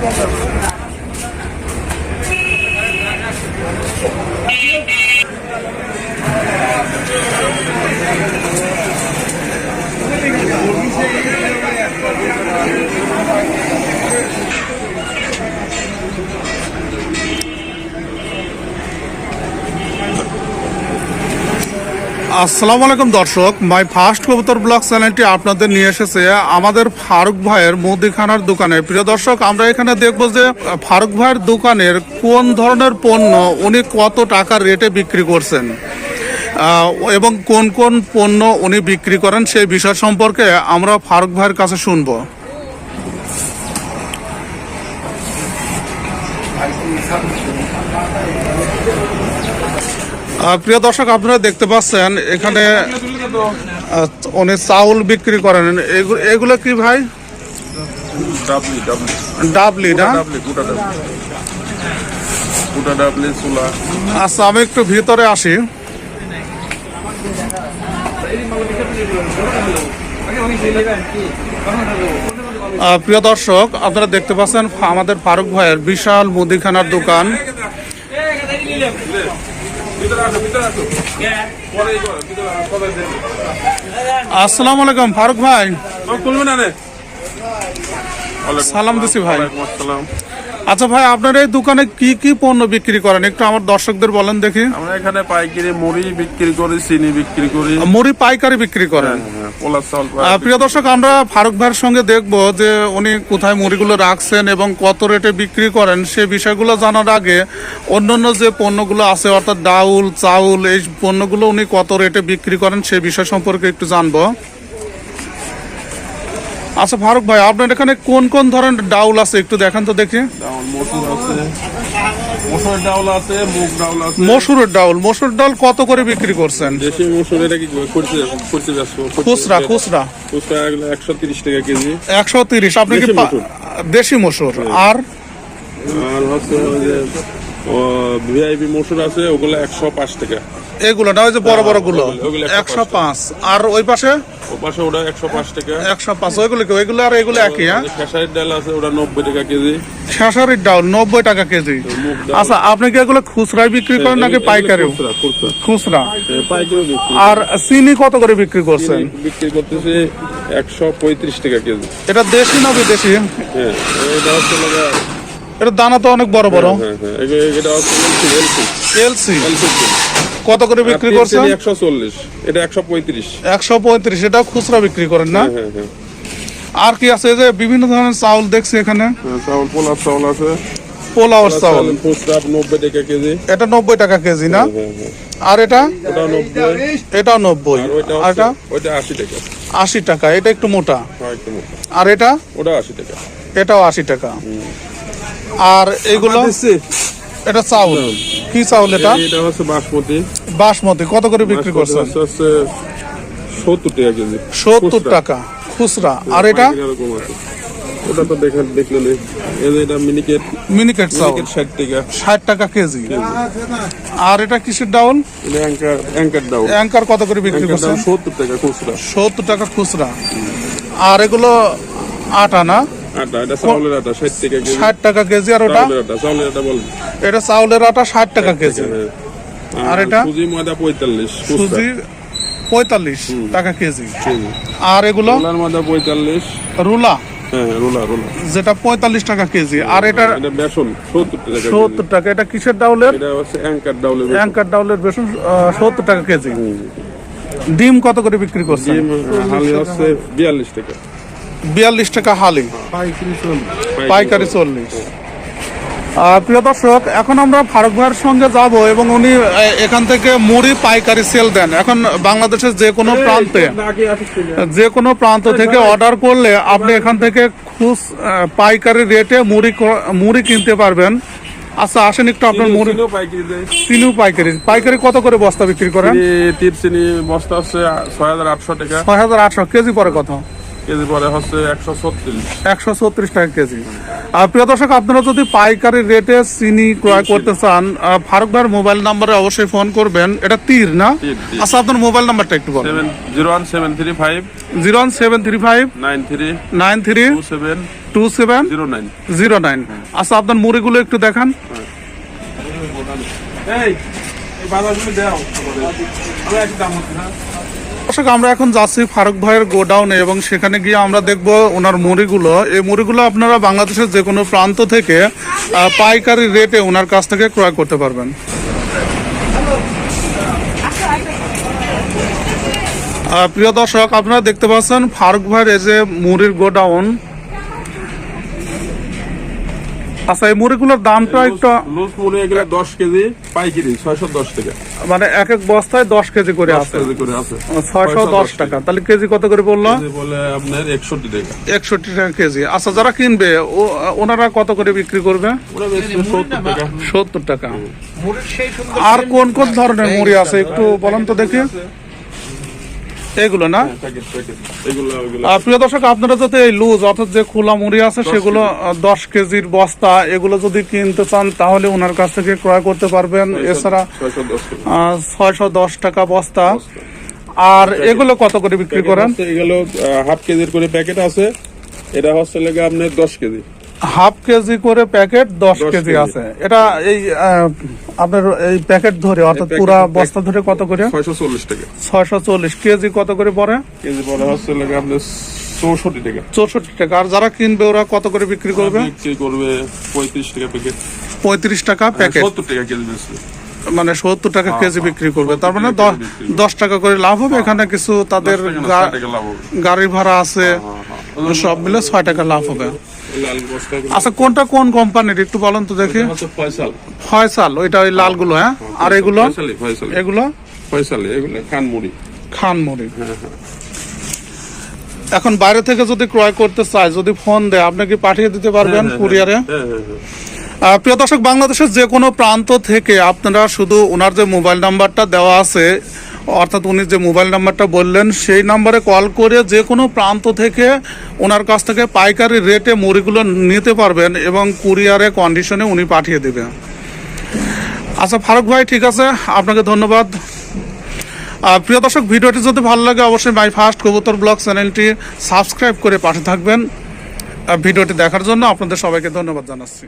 Yeah. আসসালামু আলাইকুম দর্শক, মাই ফার্স্ট কবুতর ব্লগ চ্যানেলটি আপনাদের নিয়ে এসেছে আমাদের ফারুক ভাইয়ের মুদিখানার দোকানে। প্রিয় দর্শক, আমরা এখানে দেখব যে ফারুক ভাইয়ের দোকানের কোন ধরনের পণ্য উনি কত টাকার রেটে বিক্রি করছেন এবং কোন কোন পণ্য উনি বিক্রি করেন সেই বিষয় সম্পর্কে আমরা ফারুক ভাইয়ের কাছে শুনব। প্রিয় দর্শক আপনারা দেখতে পাচ্ছেন এখানে উনি চাউল বিক্রি করেন। এগু- এগুলো কি ভাই? ডাবলি ডাবলি। ডাবলি না? আচ্ছা আমি একটু ভিতরে আসি। প্রিয় দর্শক আপনারা দেখতে পাচ্ছেন আমাদের ফারুক ভাইয়ের বিশাল মুদিখানার দোকান। আসসালামু আলাইকুম ফারুক ভাই খুলবে না রে সালাম দিছি ভাই। আসসালাম। আচ্ছা ভাই আপনার এই দোকানে কি কি পণ্য বিক্রি করেন? একটু আমার দর্শকদের বলেন দেখি। আমরা এখানে পাইকারি মুড়ি বিক্রি করি চিনি বিক্রি করি। মুড়ি পাইকারি বিক্রি করেন? হ্যাঁ। আহ, প্রিয় দর্শক আমরা ফারুক ভাইয়ের সঙ্গে দেখব যে উনি কোথায় মুড়িগুলো রাখছেন এবং কত রেটে বিক্রি করেন। সে বিষয়গুলো জানার আগে অন্যান্য যে পণ্যগুলো আছে অর্থাৎ ডাউল চাউল এই পণ্যগুলো উনি কত রেটে বিক্রি করেন সে বিষয় সম্পর্কে একটু জানব। আচ্ছা ফারুক ভাই আপনার এখানে কোন কোন ধরনের ডাউল আছে? একটু দেখান তো দেখি। মসুরের ডাউল মসুর ডাউল কত করে বিক্রি করছেন? খুচরা খুচরা। একশো তিরিশ আপনি কি দেশি মসুর। আর? হচ্ছে ভিআইপি মসুর আছে ওগুলো একশো পাঁচ টাকা এগুলো না ওই যে বড় বড়গুলো একশো পাঁচ আর ওই পাশে? ও পাশে ওটা একশো পাঁচ টাকা একশো পাঁচ। ওইগুলো কি? ওইগুলো আর এগুলো একই হ্যাঁ? খেসারির ডাল আছে ওটা নব্বই টাকা কেজি। খেসারির ডাউল নব্বই টাকা কেজি। আচ্ছা আপনি কি এগুলো খুচরায় বিক্রি করেন নাকি এগুলো পাইকারিও খুচরা, বিক্রি। আর চিনি কত করে বিক্রি করছেন? বিক্রি করতেছে একশো পঁয়ত্রিশ টাকা কেজি। এটা দেশি না বিদেশি? হ্যাঁ এটা হচ্ছে লাগা এটা দানা তো অনেক বড় বড়। হ্যাঁ হ্যাঁ এগুলো- এটা এলসি এলসি কত করে বিক্রি করছেন? একশো চল্লিশ। এটা একশো পঁয়ত্রিশ। একশো পঁয়ত্রিশ এটাও খুচরা বিক্রি করেন না? হ্যাঁ হ্যাঁ আর কি আছে? যে বিভিন্ন ধরনের চাউল দেখছি এখানে। হ্যাঁ, চাউল পোলার চাউল আছে। পোলাওর চাউল। খুচরা নব্বই টাকা কেজি। এটা নব্বই টাকা কেজি না? হ্যাঁ হ্যাঁ আর এটা? নব্বই। আর এটা? হচ্ছে ওইটা আশি টাকা। আশি টাকা এটা একটু মোটা। হ্যাঁ একটু মোটা। আর এটা? ওটা আশি টাকা। এটাও আশি টাকা। আর এগুলো? এটা চাউল। কি চাউল এটা? এটা হচ্ছে বাসমতি। বাসমতি। কত করে বিক্রি করছেন? সত্তর টাকা কেজি। সত্তর। টাকা। খুচরা। আর এটা? ওটা তো দেখেন দেখলেন এটা মিনিকেট মিনিকেট চাউল। মিনিকেট ষাট টাকা। ষাট টাকা কেজি। আর এটা কিসের ডাউল? এটা অ্যাঙ্কার অ্যাঙ্কার ডাউন অ্যাঙ্কার কত করে বিক্রি করছেন? ডাউন সত্তর টাকা খুচরা। সত্তর টাকা খুচরা। আর এগুলো আটা না? আটা এটা চাউলের আটা ষাট টাকা কেজি। ষাট টাকা কেজি আর ওটা? চাউলের আটা চাউলের আটা বল এটা চাউলের আটা ষাট টাকা কেজি। আর এটা? সুজি ময়দা পঁয়তাল্লিশ সুজি টাকা কেজি। কেজি আর এগুলো? রোলার ময়দা পঁয়তাল্লিশ। রুলা? হ্যাঁ রোলা রোলা। যেটা পঁয়তাল্লিশ টাকা কেজি। আর এটা বেসন সত্তর টাকা এটা কিসের ডাউলের? অ্যাঙ্কার ডাউলের বেসন। সত্তর টাকা কেজি। ডিম কত করে বিক্রি করছেন? ডিম হালি হচ্ছে বিয়াল্লিশ টাকা। বিয়াল্লিশ টাকা হালি পাইকারি চল্লিশ। প্রিয় দর্শক এখন আমরা ফারুক ভাইয়ের সঙ্গে যাব এবং উনি এখান থেকে মুড়ি পাইকারি সেল দেন। এখন বাংলাদেশের যে কোনো প্রান্তে যে কোনো প্রান্ত থেকে অর্ডার করলে আপনি এখান থেকে খুচ আহ, পাইকারি রেটে মুড়ি মুড়ি কিনতে পারবেন। আচ্ছা আসেন একটু আপনার মুড়ি। চিনিও পাইকারি পাইকারি। কত করে বস্তা বিক্রি করেন? চিনি টিপ চিনি বস্তা হচ্ছে ছয় হাজার আটশো টাকা। ছয় হাজার আটশো। কেজি পরে কত? কেজি পরে হচ্ছে একশো ছত্রিশ। একশো ছত্রিশ টাকা কেজি। আর প্রিয় দর্শক আপনারা যদি পাইকারি রেটে চিনি ক্রয় করতে চান ফারুক ভাইয়ের মোবাইল নাম্বারে অবশ্যই ফোন করবেন। এটা তীর না। আচ্ছা আপনার মোবাইল নাম্বারটা একটু বলুন। Zero one seven three five. Zero one seven three five. Nine three. Nine three. Seven. Two seven. Zero nine. Zero nine. আচ্ছা আপনার মুড়িগুলো একটু দেখান। এই এই বাজারগুলো দাও। দর্শক, আমরা এখন যাচ্ছি ফারুক ভাইয়ের গোডাউনে এবং সেখানে গিয়ে আমরা দেখব ওনার মুড়িগুলো। এই মুড়িগুলো আপনারা বাংলাদেশের যে কোনো প্রান্ত থেকে পাইকারি রেটে ওনার কাছ থেকে ক্রয় করতে পারবেন। প্রিয় দর্শক, আপনারা দেখতে পাচ্ছেন ফারুক ভাইয়ের এই যে মুড়ির গোডাউন। আচ্ছা এই মুড়িগুলোর দামটা একটু লুজ মুড়ি এগুলো দশ কেজি পাইকারি ছয়শো দশ টাকা। মানে এক এক বস্তায় দশ কেজি করে আছে। কেজি করে আছে। ছয়শো দশ টাকা। তাহলে কেজি কত করে বলল? বলে আপনার একষট্টি টাকা। একষট্টি টাকা কেজি। আচ্ছা যারা কিনবে ও- ওনারা কত করে বিক্রি করবে? ওরা সত্তর টাকা। সত্তর টাকা। আর কোন কোন ধরনের মুড়ি আছে? একটু বলেন তো দেখি। এগুলো না? আর প্রিয় দর্শক আপনারা যাতে এই লুজ অর্থাৎ যে খোলা মুড়ি আছে সেগুলো দশ কেজির বস্তা এগুলো যদি কিনতে চান তাহলে ওনার কাছ থেকে ক্রয় করতে পারবেন। এছাড়া ছয়শো দশ টাকা ছয়শো দশ টাকা বস্তা। আর এগুলো কত করে বিক্রি করেন? এগুলো হাফ কেজির করে প্যাকেট আছে। এটা হচ্ছে লেগে আপনার দশ কেজি। হাফ কেজি করে প্যাকেট দশ কেজি। আছে। এটা এই আপনার এই প্যাকেট ধরে অর্থাৎ পুরা বস্তা ধরে কত করে? ছয়শো চল্লিশ টাকা। ছয়শো চল্লিশ। কেজি কত করে পড়ে? কেজি পরে হচ্ছে আপনার চৌষট্টি টাকা। চৌষট্টি টাকা। আর যারা কিনবে ওরা কত করে বিক্রি করবে? বিক্রি করবে পঁয়ত্রিশ টাকা প্যাকেট। পঁয়ত্রিশ টাকা প্যাকেট। সত্তর টাকা কেজি মানে সত্তর টাকা কেজি বিক্রি করবে। তার মানে দশ টাকা করে লাভ হবে। এখানে কিছু তাদের গাড়ি ভাড়া আছে। সব মিলে ছয় টাকা লাভ হবে। আচ্ছা কোনটা কোন কোম্পানির? একটু বলেন তো দেখি। ফয়সাল। ফয়সাল ওইটা ওই লালগুলো হ্যাঁ? আর এগুলো? এগুলো? ফয়সালি এগুলো খানমুড়ি। খানমুড়ি। এখন বাইরে থেকে যদি ক্রয় করতে চায় যদি ফোন দেয় আপনি কি পাঠিয়ে দিতে পারবেন কুরিয়ারে? হ্যাঁ হ্যাঁ হ্যাঁ প্রিয় দর্শক বাংলাদেশের যে কোনো প্রান্ত থেকে আপনারা শুধু ওনার যে মোবাইল নাম্বারটা দেওয়া আছে অর্থাৎ উনি যে মোবাইল নাম্বারটা বললেন, সেই নাম্বারে কল করে যে কোনো প্রান্ত থেকে ওনার কাছ থেকে পাইকারি রেটে মুড়িগুলো নিতে পারবেন এবং কুরিয়ারে কন্ডিশনে উনি পাঠিয়ে দেবেন। আচ্ছা ফারুক ভাই, ঠিক আছে, আপনাকে ধন্যবাদ। প্রিয় দর্শক, ভিডিওটি যদি ভালো লাগে, অবশ্যই মাই ফার্স্ট কবুতর ব্লগ চ্যানেলটি সাবস্ক্রাইব করে পাশে থাকবেন। ভিডিওটি দেখার জন্য আপনাদের সবাইকে ধন্যবাদ জানাচ্ছি।